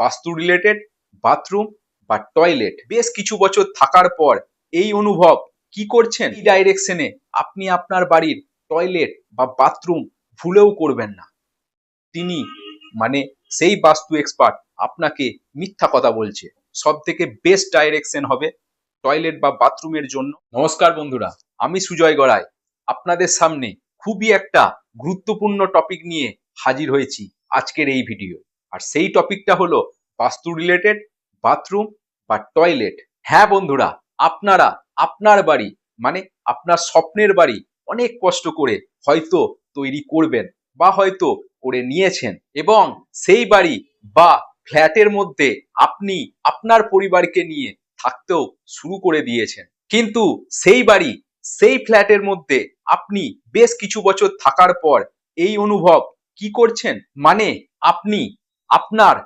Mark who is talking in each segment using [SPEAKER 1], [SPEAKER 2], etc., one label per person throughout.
[SPEAKER 1] বাস্তু related bathroom বা toilet বেশ কিছু বছর থাকার পর এই অনুভব কি করছেন? এই ডাইরেকশনে আপনি আপনার বাড়ির টয়লেট বা বাথরুম ভুলেও করবেন না। তিনি মানে সেই বাস্তু এক্সপার্ট আপনাকে মিথ্যা কথা বলছে। সব থেকে বেস্ট ডাইরেকশন হবে টয়লেট বা বাথরুমের জন্য। নমস্কার বন্ধুরা, আমি সুজয় গড়াই। আপনাদের সামনে খুবই একটা গুরুত্বপূর্ণ টপিক নিয়ে হাজির হয়েছি আজকের এই ভিডিও আর সেই টপিকটা হলো বাস্তু রিলেটেড বাথরুম বা টয়লেট হ্যাঁ বন্ধুরা, আপনারা, আপনার বাড়ি মানে আপনার স্বপ্নের বাড়ি অনেক কষ্ট করে হয়তো তৈরি করবেন বা হয়তো করে নিয়েছেন এবং সেই বাড়ি বা ফ্ল্যাটের মধ্যে আপনি আপনার পরিবারকে নিয়ে থাকতেও শুরু করে দিয়েছেন। কিন্তু সেই বাড়ি, সেই ফ্ল্যাটের মধ্যে আপনি বেশ কিছু বছর থাকার পর এই অনুভব কি করছেন? মানে আপনি আপনার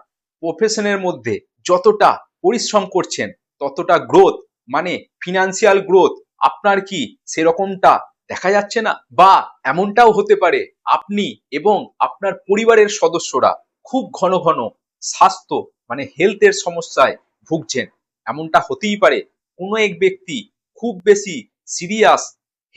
[SPEAKER 1] প্রফেশনের মধ্যে যতটা পরিশ্রম করছেন, ততটা গ্রোথ মানে ফিনান্সিয়াল গ্রোথ আপনার কি সেরকমটা দেখা যাচ্ছে না? বা এমনটাও হতে পারে আপনি এবং আপনার পরিবারের সদস্যরা খুব ঘন ঘন স্বাস্থ্য মানে হেলথের সমস্যায় ভুগছেন। এমনটা হতেই পারে কোনো এক ব্যক্তি খুব বেশি সিরিয়াস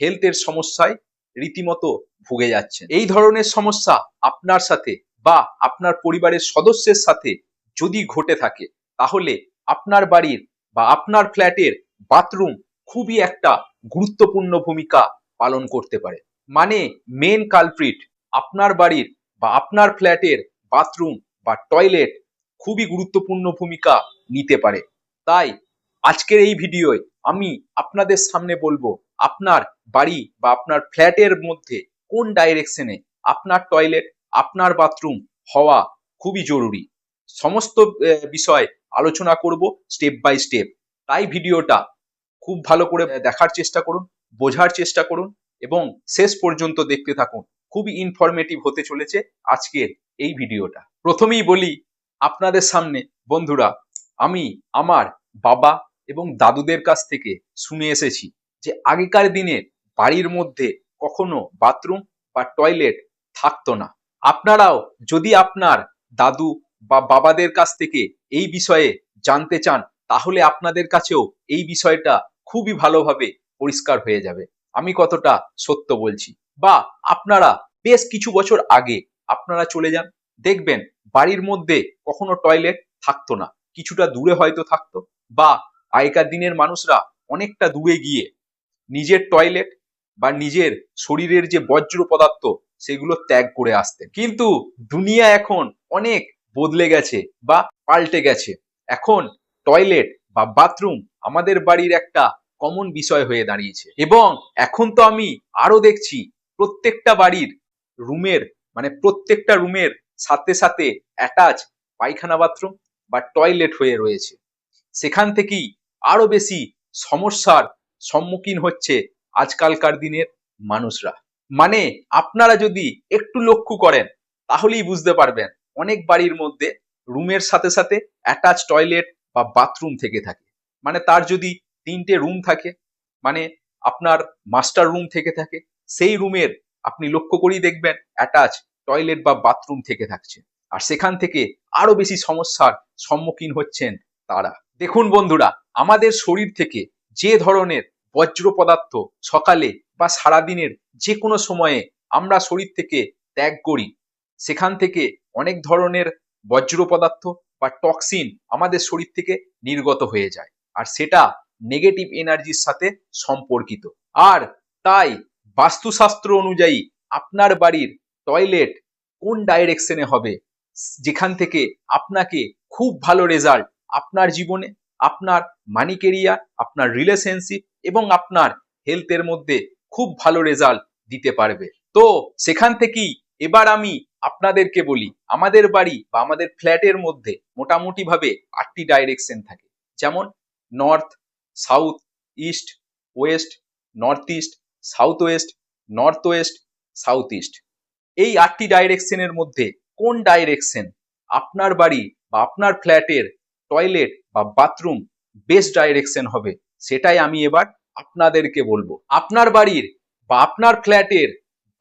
[SPEAKER 1] হেলথের সমস্যায় রীতিমতো ভুগে যাচ্ছেন। এই ধরনের সমস্যা আপনার সাথে বা আপনার পরিবারের সদস্যের সাথে যদি ঘটে থাকে, তাহলে আপনার বাড়ির বা আপনার ফ্ল্যাটের বাথরুম খুবই একটা গুরুত্বপূর্ণ ভূমিকা পালন করতে পারে। মানে মেন কালপ্রিট আপনার বাড়ির বা আপনার ফ্ল্যাটের বাথরুম বা টয়লেট খুবই গুরুত্বপূর্ণ ভূমিকা নিতে পারে। তাই আজকের এই ভিডিওয় আমি আপনাদের সামনে বলব, আপনার বাড়ি বা আপনার ফ্ল্যাটের মধ্যে কোন ডাইরেকশনে আপনার টয়লেট আপনার বাথরুম হওয়া খুবই জরুরি। সমস্ত বিষয় আলোচনা করব স্টেপ বাই স্টেপ তাই ভিডিওটা খুব ভালো করে দেখার চেষ্টা করুন, বোঝার চেষ্টা করুন এবং শেষ পর্যন্ত দেখতে থাকুন। খুবই ইনফরমেটিভ হতে চলেছে আজকের এই ভিডিওটা। প্রথমেই বলি আপনাদের সামনে, বন্ধুরা, আমি আমার বাবা এবং দাদুদের কাছ থেকে শুনে এসেছি যে আগেকার দিনে বাড়ির মধ্যে কখনো বাথরুম বা টয়লেট থাকতো না। আপনারাও যদি আপনার দাদু বা বাবাদের কাছ থেকে এই বিষয়ে জানতে চান, তাহলে আপনাদের কাছেও এই বিষয়টা খুবই ভালোভাবে পরিষ্কার হয়ে যাবে। আমি কতটা সত্য বলছি। বা আপনারা বেশ কিছু বছর আগে আপনারা চলে যান, দেখবেন বাড়ির মধ্যে কখনো টয়লেট থাকতো না। কিছুটা দূরে হয়তো থাকতো। বা আগেকার দিনের মানুষরা অনেকটা দূরে গিয়ে নিজের টয়লেট বা নিজের শরীরের যে বজ্র পদার্থ সেগুলো ত্যাগ করে আসতেন। কিন্তু দুনিয়া এখন অনেক বদলে গেছে বা পাল্টে গেছে। এখন টয়লেট বা বাথরুম আমাদের বাড়ির একটা কমন বিষয় হয়ে দাঁড়িয়েছে। এবং এখন তো আমি আরও দেখছি প্রত্যেকটা বাড়ির রুমের মানে প্রত্যেকটা রুমের সাথে সাথে অ্যাটাচ পায়খানা বাথরুম বা টয়লেট হয়ে রয়েছে। সেখান থেকেই আরও বেশি সমস্যার সম্মুখীন হচ্ছে আজকালকার দিনের মানুষরা। মানে আপনারা যদি একটু লক্ষ্য করেন, তাহলেই বুঝতে পারবেন অনেক বাড়ির মধ্যে রুমের সাথে সাথে অ্যাটাচ টয়লেট বা বাথরুম থেকে থাকে। মানে তার যদি তিনটে রুম থাকে মানে আপনার মাস্টার রুম থেকে থাকে, সেই রুমের আপনি লক্ষ্য করেই দেখবেন অ্যাটাচ টয়লেট বা বাথরুম থেকে থাকছে। আর সেখান থেকে আরও বেশি সমস্যার সম্মুখীন হচ্ছেন তারা। দেখুন বন্ধুরা, আমাদের শরীর থেকে যে ধরনের বজ্র পদার্থ সকালে বা সারাদিনের যে কোনো সময়ে আমরা শরীর থেকে ত্যাগ করি, সেখান থেকে অনেক ধরনের বজ্র পদার্থ বা টক্সিন আমাদের শরীর থেকে নির্গত হয়ে যায়। আর সেটা নেগেটিভ এনার্জির সাথে সম্পর্কিত। আর তাই বাস্তুশাস্ত্র অনুযায়ী আপনার বাড়ির টয়লেট কোন ডাইরেকশনে হবে, যেখান থেকে আপনাকে খুব ভালো রেজাল্ট আপনার জীবনে, আপনার মানি কেরিয়ার আপনার রিলেশনশিপ এবং আপনার হেলথের মধ্যে খুব ভালো রেজাল্ট দিতে পারবে। তো সেখান থেকেই এবার আমি আপনাদেরকে বলি, আমাদের বাড়ি বা আমাদের ফ্ল্যাটের মধ্যে মোটামুটি ভাবে আটটি ডাইরেকশন থাকে। যেমন north south east west north east south west north west south east এই আটটি ডাইরেকশনের মধ্যে কোন ডাইরেকশন আপনার বাড়ি বা আপনার ফ্ল্যাটের টয়লেট বা বাথরুম বেস্ট ডাইরেকশন হবে, সেটাই আমি এবার আপনাদেরকে বলব, আপনার বাড়ির বা আপনার ফ্ল্যাটের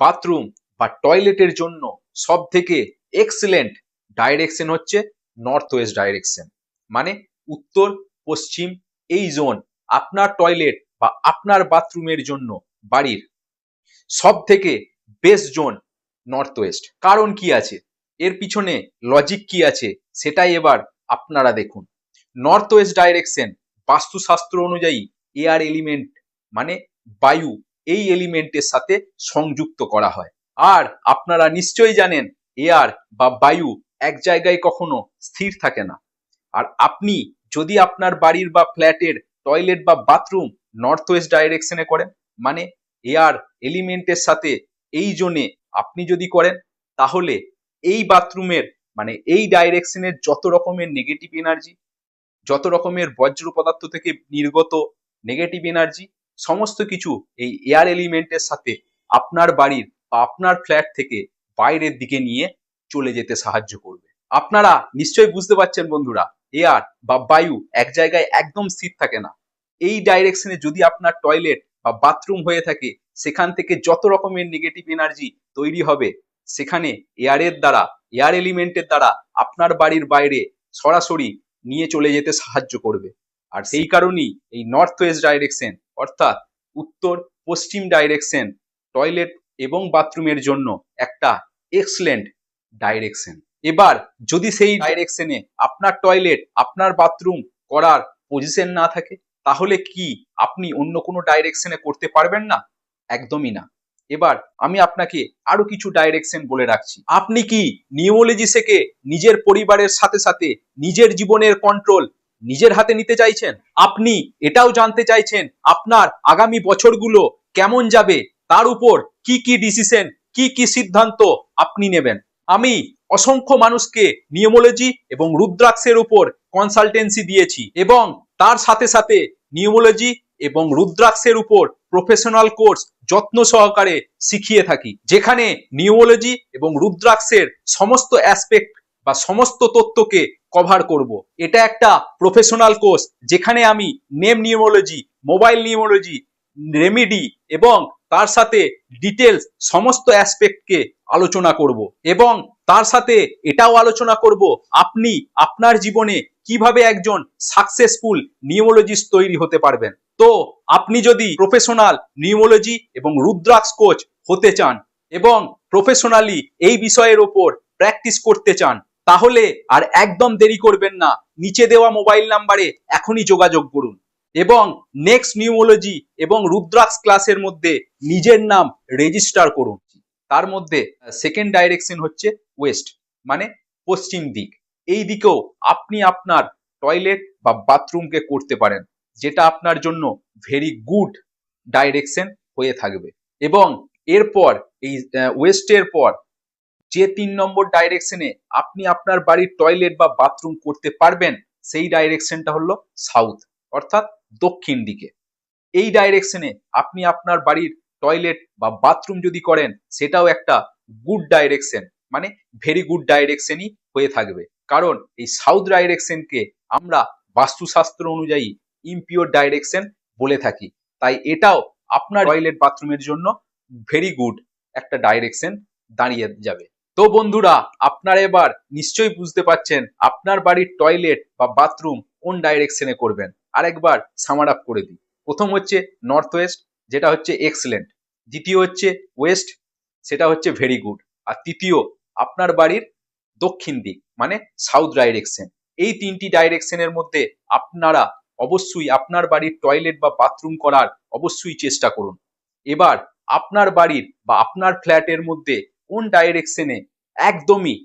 [SPEAKER 1] বাথরুম বা টয়লেটের জন্য সব থেকে এক্সিলেন্ট ডাইরেকশন হচ্ছে নর্থ ওয়েস্ট ডাইরেকশন। মানে উত্তর, পশ্চিম, এই জোন আপনার টয়লেট বা আপনার বাথরুমের জন্য বাড়ির সব থেকে বেস্ট জোন নর্থ ওয়েস্ট। কারণ কি আছে? এর পিছনে লজিক কি আছে? সেটাই এবার আপনারা দেখুন। নর্থ ওয়েস্ট ডাইরেকশন বাস্তুশাস্ত্র অনুযায়ী এয়ার এলিমেন্ট মানে বায়ু, এই এলিমেন্টের সাথে সংযুক্ত করা হয়। আর আপনারা নিশ্চয়ই জানেন এয়ার বা বায়ু এক জায়গায় কখনো স্থির থাকে না। আর আপনি যদি আপনার বাড়ির বা ফ্ল্যাটের টয়লেট বা বাথরুম নর্থ ওয়েস্ট ডাইরেকশনে করেন মানে এয়ার এলিমেন্টের সাথে এই জোনে আপনি যদি করেন, তাহলে এই বাথরুমের মানে এই ডাইরেকশনের যত রকমের নেগেটিভ এনার্জি যত রকমের বজ্র পদার্থ থেকে নির্গত নেগেটিভ এনার্জি সমস্ত কিছু এই এয়ার এলিমেন্টের সাথে আপনার বাড়ির বা আপনার ফ্ল্যাট থেকে বাইরের দিকে নিয়ে চলে যেতে সাহায্য করবে। আপনারা নিশ্চয়ই বুঝতে পারছেন বন্ধুরা এয়ার বা বায়ু এক জায়গায় একদম স্থির থাকে না। এই ডাইরেকশনে যদি আপনার টয়লেট বা বাথরুম হয়ে থাকে, সেখান থেকে যত রকমের নেগেটিভ এনার্জি তৈরি হবে, সেখানে এয়ারের দ্বারা এয়ার এলিমেন্টের দ্বারা আপনার বাড়ির বাইরে সরাসরি নিয়ে চলে যেতে সাহায্য করবে। আর সেই কারণেই এই নর্থ ওয়েস্ট ডাইরেকশন অর্থাৎ উত্তর পশ্চিম ডাইরেকশন টয়লেট এবং বাথরুমের জন্য একটা এক্সেলেন্ট ডাইরেকশন এবার যদি সেই ডাইরেকশনে আপনার টয়লেট আপনার বাথরুম করার পজিশন না থাকে তাহলে কি আপনি অন্য কোনো ডাইরেকশনে করতে পারবেন না? একদমই না। এবার আমি আপনাকে আরও কিছু ডাইরেকশন বলে রাখছি। আপনি কি নিউমোলজি থেকে নিজের পরিবারের সাথে সাথে নিজের জীবনের কন্ট্রোল নিজের হাতে নিতে চাইছেন? আপনি এটাও জানতে চাইছেন আপনার আগামী বছরগুলো কেমন যাবে? তার উপর কি কি ডিসিশন কি কি সিদ্ধান্ত আপনি নেবেন? আমি অসংখ্য মানুষকে নিউমোলজি এবং রুদ্রাক্ষের উপর কনসালটেন্সি দিয়েছি এবং তার সাথে সাথে নিউমোলজি এবং রুদ্রাক্ষের উপর প্রফেশনাল কোর্স যত্ন সহকারে শিখিয়ে থাকি। যেখানে নিউমোলজি এবং রুদ্রাক্ষের সমস্ত অ্যাসপেক্ট বা সমস্ত তথ্যকে কভার করব। এটা একটা প্রফেশনাল কোর্স যেখানে আমি name numerology mobile numerology remedy এবং তার সাথে ডিটেলস সমস্ত অ্যাসপেক্টকে আলোচনা করব। এবং তার সাথে এটাও আলোচনা করব, আপনি আপনার জীবনে কীভাবে একজন সাকসেসফুল নিউমোলজিস্ট তৈরি হতে পারবেন। তো আপনি যদি প্রফেশনাল নিউমোলজি এবং রুদ্রাক্ষ কোচ হতে চান এবং প্রফেশনালি এই বিষয়ের ওপর প্র্যাকটিস করতে চান তাহলে আর একদম দেরি করবেন না। নিচে দেওয়া মোবাইল নাম্বারে এখনই যোগাযোগ করুন। এবং নেক্সট নিউমোলজি এবং রুদ্রাক্ষ ক্লাসের মধ্যে নিজের নাম রেজিস্টার করুন। তার মধ্যে সেকেন্ড ডাইরেকশন হচ্ছে ওয়েস্ট মানে পশ্চিম দিক। এই দিকেও আপনি আপনার টয়লেট বা বাথরুমকে করতে পারেন, যেটা আপনার জন্য ভেরি গুড ডাইরেকশন হয়ে থাকবে। এবং এরপর, এই ওয়েস্টের পর যে তিন নম্বর ডাইরেকশনে আপনি আপনার বাড়ির টয়লেট বা বাথরুম করতে পারবেন, সেই ডাইরেকশনটা হলো সাউথ অর্থাৎ দক্ষিণ দিকে। এই ডাইরেকশনে আপনি আপনার বাড়ির টয়লেট বা বাথরুম যদি করেন, সেটাও একটা গুড ডাইরেকশন মানে ভেরি গুড ডাইরেকশনই হয়ে থাকবে। কারণ এই সাউথ ডাইরেকশনকে আমরা বাস্তুশাস্ত্র অনুযায়ী ইম্পিওর ডাইরেকশন বলে থাকি। তাই এটাও আপনার টয়লেট বাথরুমের জন্য ভেরি গুড একটা ডাইরেকশন দাঁড়িয়ে যাবে। তো বন্ধুরা, আপনারা এবার নিশ্চয়ই বুঝতে পাচ্ছেন আপনার বাড়ির টয়লেট বা বাথরুম কোন ডাইরেকশনে করবেন। আরেকবার সামার আপ করে দিই। প্রথম হচ্ছে নর্থ ওয়েস্ট যেটা হচ্ছে এক্সেলেন্ট দ্বিতীয় হচ্ছে ওয়েস্ট সেটা হচ্ছে ভেরি গুড আর তৃতীয়, আপনার বাড়ির দক্ষিণ দিক মানে সাউথ ডাইরেকশন এই তিনটি ডাইরেকশনের মধ্যে আপনারা অবশ্যই আপনার বাড়ির টয়লেট বা বাথরুম করার অবশ্যই চেষ্টা করুন। এবার আপনার বাড়ির বা আপনার ফ্ল্যাটের মধ্যে কোন ডাইরেকশনে একদমই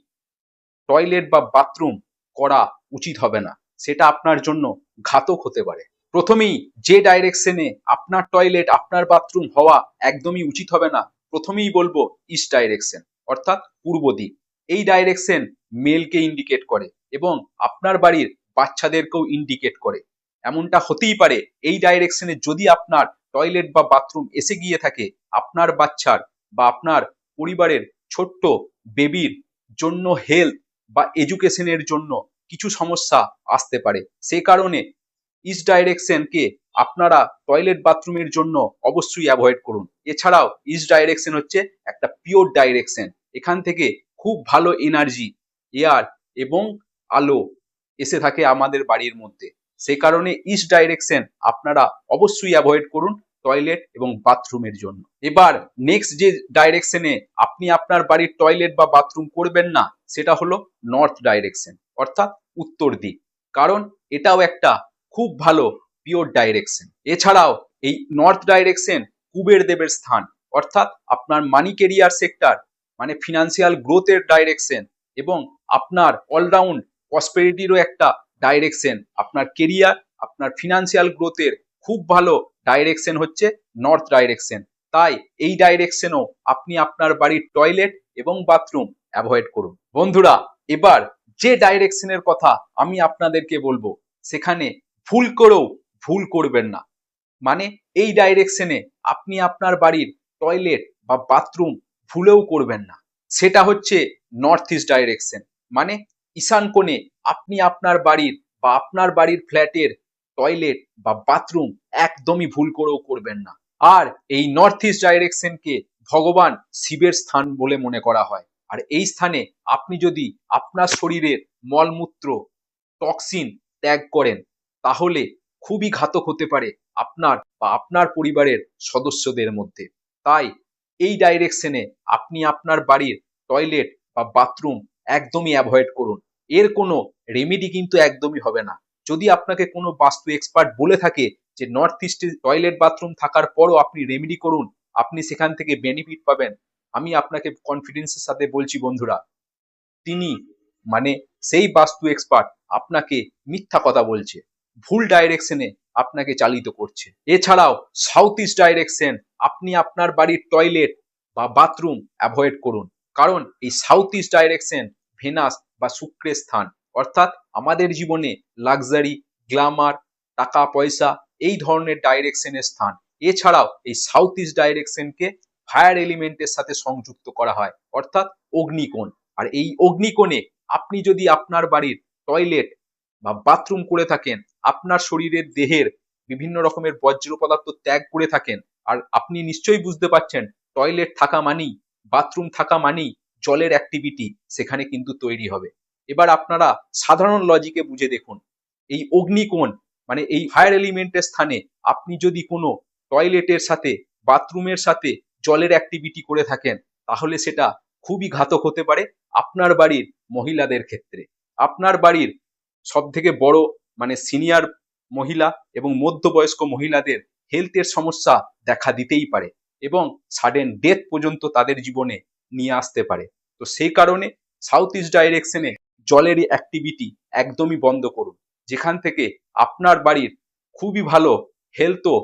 [SPEAKER 1] টয়লেট বা বাথরুম করা উচিত হবে না? সেটা আপনার জন্য ঘাতক হতে পারে। প্রথমেই যে ডাইরেকশনে আপনার টয়লেট আপনার বাথরুম হওয়া একদমই উচিত হবে না, প্রথমেই বলব ইস্ট ডাইরেকশন অর্থাৎ পূর্ব দিক। এই ডাইরেকশন মেলকে ইন্ডিকেট করে এবং আপনার বাড়ির বাচ্চাদেরকেও ইন্ডিকেট করে। এমনটা হতেই পারে, এই ডাইরেকশনে যদি আপনার টয়লেট বা বাথরুম এসে গিয়ে থাকে, আপনার বাচ্চার বা আপনার পরিবারের ছোট্ট বেবির জন্য হেলথ বা এডুকেশনের জন্য কিছু সমস্যা আসতে পারে। সে কারণে ইস্ট ডাইরেকশনকে আপনারা টয়লেট বাথরুমের জন্য অবশ্যই অ্যাভয়েড করুন। এছাড়াও ইস্ট ডাইরেকশন হচ্ছে একটা পিওর ডাইরেকশন এখান থেকে খুব ভালো এনার্জি এয়ার এবং আলো এসে থাকে আমাদের বাড়ির মধ্যে। সে কারণে ইস্ট ডাইরেকশন আপনারা অবশ্যই অ্যাভয়েড করুন। টয়লেট এবং বাথরুমের জন্য। এবার নেক্সট যে ডাইরেকশনে আপনি আপনার বাড়ির টয়লেট বা বাথরুম করবেন না, সেটা হলো নর্থ ডাইরেকশন অর্থাৎ উত্তর দিক। কারণ এটাও একটা খুব ভালো পিওর ডাইরেকশন এছাড়াও এই নর্থ ডাইরেকশন কুবের দেবের স্থান, অর্থাৎ আপনার মানি কেরিয়ার সেক্টর মানে ফিনান্সিয়াল গ্রোথের ডাইরেকশন এবং আপনার অলরাউন্ড প্রসপেরিটিরও একটা ডাইরেকশন আপনার কেরিয়ার আপনার ফিনান্সিয়াল গ্রোথের খুব ভালো ডাইরেকশন হচ্ছে নর্থ ডাইরেকশন তাই এই ডাইরেকশনও আপনি আপনার বাড়ির টয়লেট এবং বাথরুম অ্যাভয়েড করুন। বন্ধুরা, এবার যে ডাইরেকশনের কথা আমি আপনাদেরকে বলব, সেখানে ভুল করেও ভুল করবেন না। মানে এই ডাইরেকশনে আপনি আপনার বাড়ির টয়লেট বা বাথরুম ভুলেও করবেন না। সেটা হচ্ছে নর্থ ইস্ট ডাইরেকশন মানে ঈশান কোণে আপনি আপনার বাড়ির বা আপনার বাড়ির ফ্ল্যাটের টয়লেট বা বাথরুম একদমই ভুল করেও করবেন না। আর এই নর্থ ইস্ট ডাইরেকশনকে ভগবান শিবের স্থান বলে মনে করা হয়। আর এই স্থানে আপনি যদি আপনার শরীরের মলমূত্র টক্সিন ত্যাগ করেন, তাহলে খুবই ঘাতক হতে পারে আপনার বা আপনার পরিবারের সদস্যদের মধ্যে। তাই এই ডাইরেকশনে আপনি আপনার বাড়ির টয়লেট বা বাথরুম একদমই অ্যাভয়েড করুন। এর কোনো রেমেডি কিন্তু একদমই হবে না। যদি আপনাকে কোনো বাস্তু এক্সপার্ট বলে থাকে যে নর্থ ইস্টে টয়লেট বাথরুম থাকার পরও আপনি রেমেডি করুন, আপনি সেখান থেকে বেনিফিট পাবেন। আমি আপনাকে কনফিডেন্সের সাথে বলছি বন্ধুরা, তিনি মানে সেই বাস্তু এক্সপার্ট আপনাকে মিথ্যা কথা বলছে, ভুল ডাইরেকশনে আপনাকে চালিত করছে। এছাড়াও সাউথ ইস্ট ডাইরেকশন আপনি আপনার বাড়ির টয়লেট বা বাথরুম অ্যাভয়েড করুন, কারণ এই সাউথ ইস্ট ডাইরেকশন ভেনাস বা শুক্রের স্থান। অর্থাৎ আমাদের জীবনে লাক্সারি গ্ল্যামার টাকা, পয়সা এই ধরনের ডাইরেকশনের স্থান। এছাড়াও এই সাউথ ইস্ট ডাইরেকশনকে ফায়ার এলিমেন্টের সাথে সংযুক্ত করা হয়, অর্থাৎ অগ্নিকোণ। আর এই অগ্নিকোণে আপনি যদি আপনার বাড়ির টয়লেট বা বাথরুম করে থাকেন, আপনার শরীরের দেহের বিভিন্ন রকমের বজ্র পদার্থ ত্যাগ করে থাকেন, আর আপনি নিশ্চয়ই বুঝতে পারছেন টয়লেট থাকা মানেই বাথরুম থাকা মানেই জলের অ্যাক্টিভিটি সেখানে কিন্তু তৈরি হবে। এবার আপনারা সাধারণ লজিকে বুঝে দেখুন। এই অগ্নিকোণ মানে এই ফায়ার এলিমেন্টের স্থানে আপনি যদি কোনো টয়লেটের সাথে বাথরুমের সাথে জলের অ্যাক্টিভিটি করে থাকেন, তাহলে সেটা খুবই ঘাতক হতে পারে আপনার বাড়ির মহিলাদের ক্ষেত্রে। আপনার বাড়ির সব থেকে বড় মানে সিনিয়র মহিলা এবং মধ্যবয়স্ক মহিলাদের হেলথের সমস্যা দেখা দিতেই পারে এবং সাডেন ডেথ পর্যন্ত তাদের জীবনে নিয়ে আসতে পারে। তো সেই কারণে সাউথ ইস্ট ডাইরেকশনে জলের অ্যাক্টিভিটি একদমই বন্ধ করুন। যেখান থেকে আপনার বাড়ির খুবই ভালো হেলথও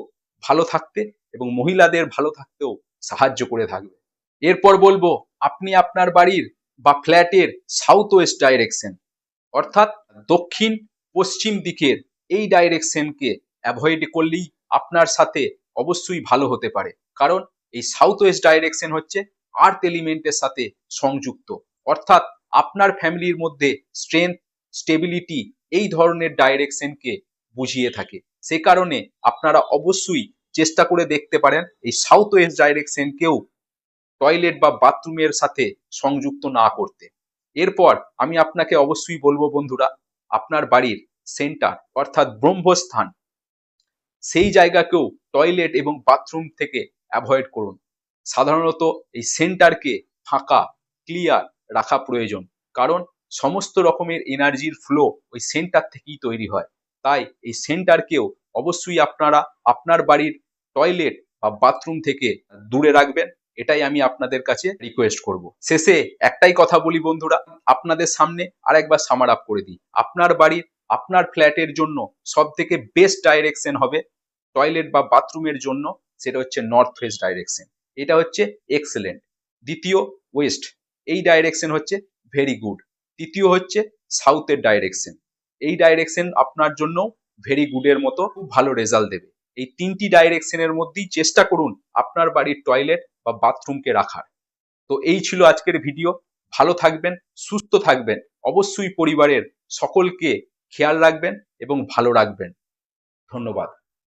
[SPEAKER 1] ভালো থাকতে এবং মহিলাদের ভালো থাকতেও সাহায্য করে থাকবে। এরপর বলব, আপনি আপনার বাড়ির বা ফ্ল্যাটের সাউথ ওয়েস্ট ডাইরেকশন অর্থাৎ দক্ষিণ পশ্চিম দিকের এই ডাইরেকশনকে অ্যাভয়েড করলেই আপনার সাথে অবশ্যই ভালো হতে পারে। কারণ এই সাউথ ওয়েস্ট ডাইরেকশন হচ্ছে আর্থ এলিমেন্টের সাথে সংযুক্ত। অর্থাৎ আপনার ফ্যামিলির মধ্যে স্ট্রেংথ স্টেবিলিটি এই ধরনের ডাইরেকশনকে বুঝিয়ে থাকে। সে কারণে আপনারা অবশ্যই চেষ্টা করে দেখতে পারেন, এই সাউথ ওয়েস্ট ডাইরেকশনকেও টয়লেট বা বাথরুমের সাথে সংযুক্ত না করতে। এরপর আমি আপনাকে অবশ্যই বলব বন্ধুরা, আপনার বাড়ির সেন্টার অর্থাৎ ব্রহ্মস্থান, সেই জায়গাকেও টয়লেট এবং বাথরুম থেকে অ্যাভয়েড করুন। সাধারণত এই সেন্টারকে ফাঁকা ক্লিয়ার রাখা প্রয়োজন। কারণ সমস্ত রকমের এনার্জির ফ্লো ওই সেন্টার থেকেই তৈরি হয়। তাই এই সেন্টারকেও অবশ্যই আপনারা আপনার বাড়ির টয়লেট বা বাথরুম থেকে দূরে রাখবেন। এটাই আমি আপনাদের কাছে রিকোয়েস্ট করব। শেষে একটাই কথা বলি বন্ধুরা, আপনাদের সামনে আরেকবার সামার আপ করে দিই। আপনার বাড়ির, আপনার ফ্ল্যাটের জন্য সব থেকে বেস্ট ডাইরেকশন হবে টয়লেট বা বাথরুমের জন্য, সেটা হচ্ছে নর্থ ওয়েস্ট ডাইরেকশন এটা হচ্ছে এক্সেলেন্ট দ্বিতীয় ওয়েস্ট এই ডাইরেকশন হচ্ছে ভেরি গুড তৃতীয় হচ্ছে সাউথের ডাইরেকশন এই ডাইরেকশন আপনার জন্য ভেরি গুডের মতো খুব ভালো রেজাল্ট দেবে। এই তিনটি ডাইরেকশনের মধ্যেই চেষ্টা করুন আপনার বাড়ির টয়লেট বা বাথরুমকে রাখার। তো এই ছিল আজকের ভিডিও ভালো থাকবেন, সুস্থ থাকবেন, অবশ্যই পরিবারের সকলকে খেয়াল রাখবেন এবং ভালো রাখবেন। ধন্যবাদ।